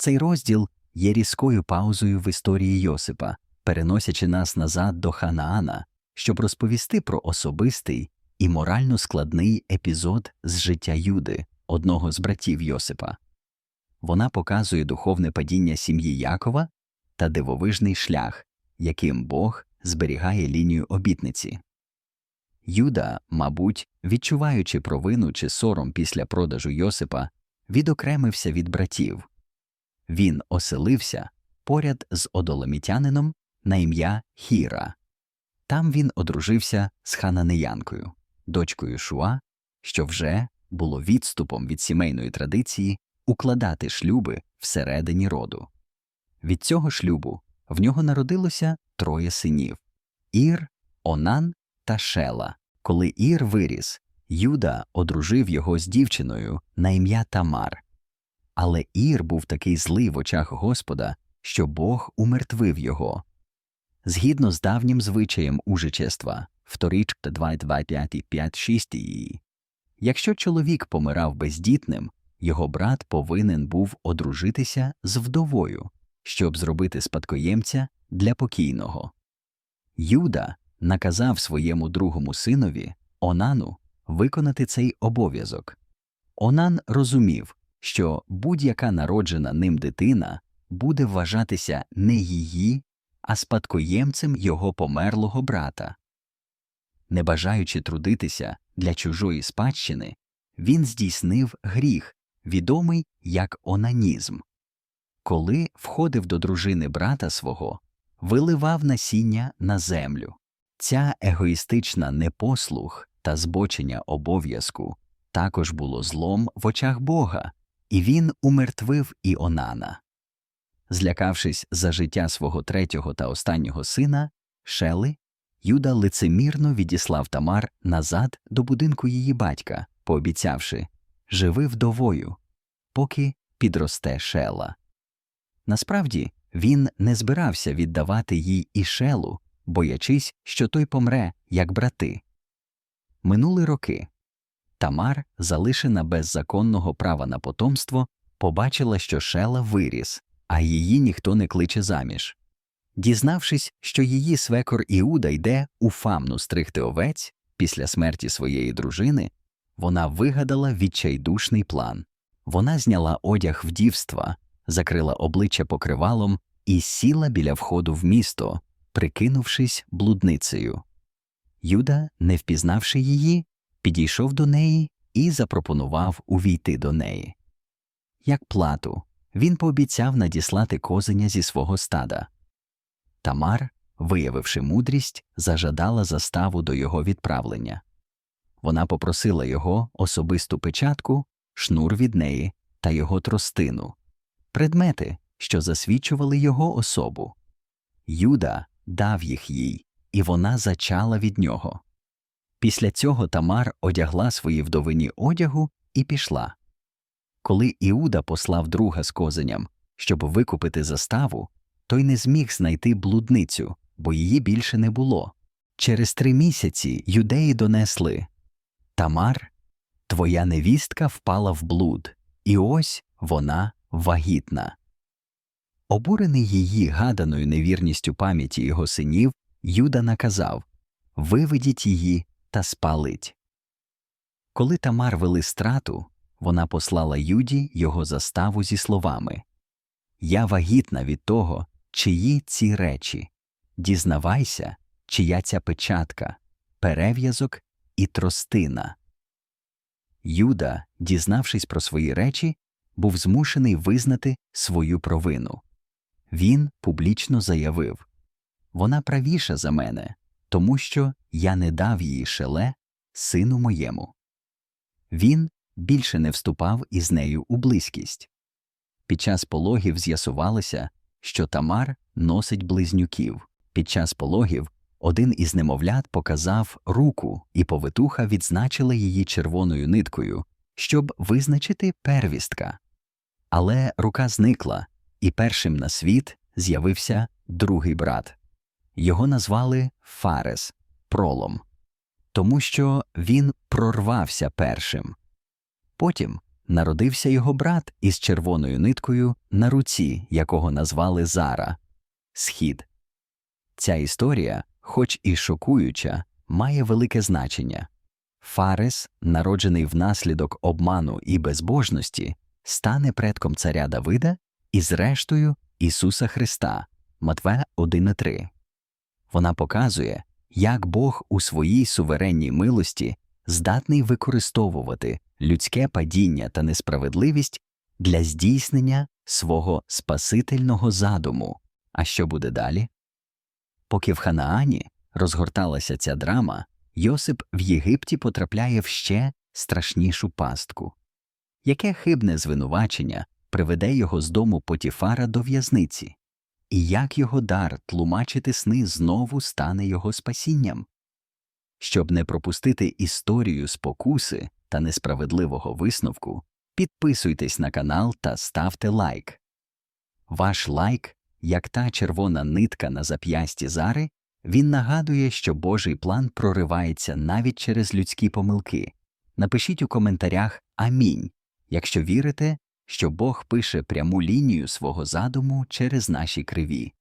Цей розділ є різкою паузою в історії Йосипа, переносячи нас назад до Ханаана, щоб розповісти про особистий і морально складний епізод з життя Юди, одного з братів Йосипа. Вона показує духовне падіння сім'ї Якова та дивовижний шлях, яким Бог зберігає лінію обітниці. Юда, мабуть, відчуваючи провину чи сором після продажу Йосипа, відокремився від братів. Він оселився поряд з одоломітянином на ім'я Хіра. Там він одружився з хананеянкою, дочкою Шуа, що вже було відступом від сімейної традиції укладати шлюби всередині роду. Від цього шлюбу в нього народилося троє синів Ір, Онан та Шела. Коли Ір виріс, Юда одружив його з дівчиною на ім'я Тамар. Але Ір був такий злий в очах Господа, що Бог умертвив його. Згідно з давнім звичаєм ужичества, вторичка 2.2.5.5.6 її. Якщо чоловік помирав бездітним, його брат повинен був одружитися з вдовою, щоб зробити спадкоємця для покійного. Юда наказав своєму другому синові Онану виконати цей обов'язок. Онан розумів, що будь-яка народжена ним дитина буде вважатися не її, а спадкоємцем його померлого брата. Не бажаючи трудитися для чужої спадщини, він здійснив гріх, відомий як онанізм. Коли входив до дружини брата свого, виливав насіння на землю. Ця егоїстична непослух та збочення обов'язку також було злом в очах Бога, і він умертвив Іонана. Злякавшись за життя свого третього та останнього сина, Шели, Юда лицемірно відіслав Тамар назад до будинку її батька, пообіцявши живи вдовою, поки підросте Шела. Насправді він не збирався віддавати їй і Шелу, боячись, що той помре, як брати. Минули роки. Тамар, залишена без законного права на потомство, побачила, що Шела виріс, а її ніхто не кличе заміж. Дізнавшись, що її свекор Іуда йде у фамну стригти овець після смерті своєї дружини, вона вигадала відчайдушний план. Вона зняла одяг вдівства, закрила обличчя покривалом і сіла біля входу в місто, прикинувшись блудницею. Юда, не впізнавши її, підійшов до неї і запропонував увійти до неї. Як плату, він пообіцяв надіслати козеня зі свого стада. Тамар, виявивши мудрість, зажадала заставу до його відправлення. Вона попросила його особисту печатку, шнур від неї та його тростину, предмети, що засвідчували його особу. Юда дав їх їй, і вона зачала від нього. Після цього Тамар одягла свої вдовині одягу і пішла. Коли Іуда послав друга з козеням, щоб викупити заставу, той не зміг знайти блудницю, бо її більше не було. Через три місяці юдеї донесли Тамар, твоя невістка впала в блуд, і ось вона вагітна. Обурений її гаданою невірністю пам'яті його синів, Юда наказав Виведіть її та спалить. Коли Тамар вели страту, вона послала Юді його заставу зі словами Я вагітна від того, чиї ці речі. Дізнавайся, чия ця печатка, перев'язок і тростина. Юда, дізнавшись про свої речі, був змушений визнати свою провину. Він публічно заявив Вона правіша за мене, тому що я не дав її шеле, сину моєму. Він більше не вступав із нею у близькість. Під час пологів з'ясувалося, що Тамар носить близнюків. Під час пологів один із немовлят показав руку, і повитуха відзначила її червоною ниткою, щоб визначити первістка. Але рука зникла, і першим на світ з'явився другий брат. Його назвали Фарес пролом, тому що він прорвався першим. Потім народився його брат із червоною ниткою на руці, якого назвали Зара Схід. Ця історія, хоч і шокуюча, має велике значення. Фарес, народжений внаслідок обману і безбожності, стане предком царя Давида і, зрештою, Ісуса Христа Матвея 1.3. Вона показує, як Бог у своїй суверенній милості здатний використовувати людське падіння та несправедливість для здійснення свого спасительного задуму. А що буде далі? Поки в Ханаані розгорталася ця драма, Йосип в Єгипті потрапляє в ще страшнішу пастку. Яке хибне звинувачення приведе його з дому Потіфара до в'язниці? І як його дар тлумачити сни знову стане його спасінням? Щоб не пропустити історію спокуси та несправедливого висновку, підписуйтесь на канал та ставте лайк. Ваш лайк, як та червона нитка на зап'ясті Зари, він нагадує, що Божий план проривається навіть через людські помилки. Напишіть у коментарях Амінь, якщо вірите, що Бог пише пряму лінію свого задуму через наші криві.